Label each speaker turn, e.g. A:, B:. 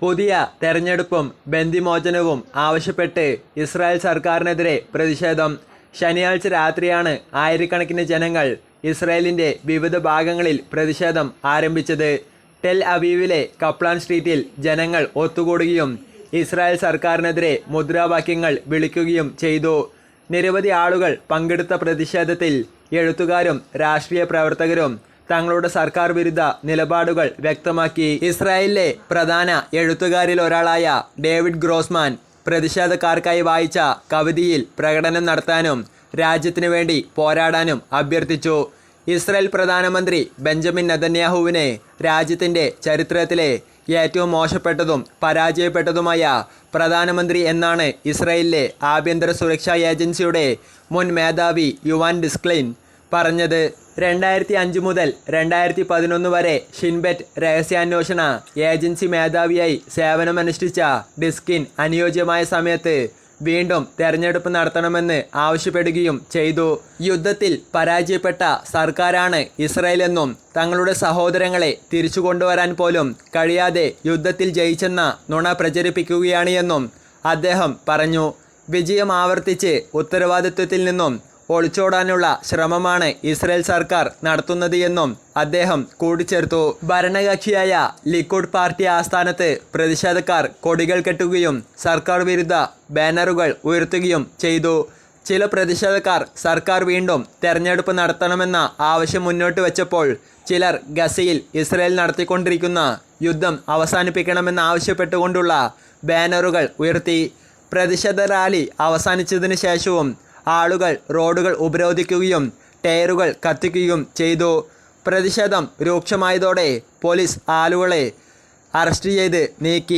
A: പുതിയ തെരഞ്ഞെടുപ്പും ബന്ദിമോചനവും ആവശ്യപ്പെട്ട് ഇസ്രായേൽ സർക്കാരിനെതിരെ പ്രതിഷേധം. ശനിയാഴ്ച രാത്രിയാണ് ആയിരക്കണക്കിന് ജനങ്ങൾ ഇസ്രായേലിന്റെ വിവിധ ഭാഗങ്ങളിൽ പ്രതിഷേധം ആരംഭിച്ചത്. ടെൽ അവീവിലെ കപ്ലാൻ സ്ട്രീറ്റിൽ ജനങ്ങൾ ഒത്തുകൂടുകയും ഇസ്രായേൽ സർക്കാരിനെതിരെ മുദ്രാവാക്യങ്ങൾ വിളിക്കുകയും ചെയ്തു. നിരവധി ആളുകൾ പങ്കെടുത്ത പ്രതിഷേധത്തിൽ എഴുത്തുകാരും രാഷ്ട്രീയ പ്രവർത്തകരും തങ്ങളുടെ സർക്കാർ വിരുദ്ധ നിലപാടുകൾ വ്യക്തമാക്കി. ഇസ്രായേലിലെ പ്രധാന എഴുത്തുകാരിൽ ഒരാളായ ഡേവിഡ് ഗ്രോസ്മാൻ പ്രതിഷേധക്കാർക്കായി വായിച്ച കവിതയിൽ പ്രകടനം നടത്താനും രാജ്യത്തിനു വേണ്ടി പോരാടാനും അഭ്യർത്ഥിച്ചു. ഇസ്രായേൽ പ്രധാനമന്ത്രി ബെഞ്ചമിൻ നെതന്യാഹുവിനെ രാജ്യത്തിന്റെ ചരിത്രത്തിലെ ഏറ്റവും മോശപ്പെട്ടതും പരാജയപ്പെട്ടതുമായ പ്രധാനമന്ത്രി എന്നാണ് ഇസ്രായേലിലെ ആഭ്യന്തര സുരക്ഷാ ഏജൻസിയുടെ മുൻ മേധാവി യുവാൻ ഡിസ്ക്ലൈൻ പറഞ്ഞത് രണ്ടായിരത്തി അഞ്ച് മുതൽ രണ്ടായിരത്തി പതിനൊന്ന് വരെ ഷിൻബെറ്റ് രഹസ്യാന്വേഷണ ഏജൻസി മേധാവിയായി സേവനമനുഷ്ഠിച്ച ഡിസ്കിൻ അനുയോജ്യമായ സമയത്ത് വീണ്ടും തെരഞ്ഞെടുപ്പ് നടത്തണമെന്ന് ആവശ്യപ്പെടുകയും ചെയ്തു. യുദ്ധത്തിൽ പരാജയപ്പെട്ട സർക്കാരാണ് ഇസ്രായേലെന്നും തങ്ങളുടെ സഹോദരങ്ങളെ തിരിച്ചു കൊണ്ടുവരാൻ പോലും കഴിയാതെ യുദ്ധത്തിൽ ജയിച്ചെന്ന നുണ പ്രചരിപ്പിക്കുകയാണ് എന്നും അദ്ദേഹം പറഞ്ഞു. വിജയം ആവർത്തിച്ച് ഉത്തരവാദിത്വത്തിൽ നിന്നും ഒളിച്ചോടാനുള്ള ശ്രമമാണ് ഇസ്രയേൽ സർക്കാർ നടത്തുന്നത് എന്നും അദ്ദേഹം കൂട്ടിച്ചേർത്തു. ഭരണകക്ഷിയായ ലിക്വിഡ് പാർട്ടി ആസ്ഥാനത്ത് പ്രതിഷേധക്കാർ കൊടികൾ കെട്ടുകയും സർക്കാർ വിരുദ്ധ ബാനറുകൾ ഉയർത്തുകയും ചെയ്തു. ചില പ്രതിഷേധക്കാർ സർക്കാർ വീണ്ടും തെരഞ്ഞെടുപ്പ് നടത്തണമെന്ന ആവശ്യം മുന്നോട്ട് വെച്ചപ്പോൾ ചിലർ ഗസയിൽ ഇസ്രയേൽ നടത്തിക്കൊണ്ടിരിക്കുന്ന യുദ്ധം അവസാനിപ്പിക്കണമെന്ന് ആവശ്യപ്പെട്ടുകൊണ്ടുള്ള ബാനറുകൾ ഉയർത്തി. പ്രതിഷേധ റാലി അവസാനിച്ചതിന് ശേഷവും ആളുകൾ റോഡുകൾ ഉപരോധിക്കുകയും ടയറുകൾ കത്തിക്കുകയും ചെയ്തു. പ്രതിഷേധം രൂക്ഷമായതോടെ പോലീസ് ആളുകളെ അറസ്റ്റ് ചെയ്ത് നീക്കി.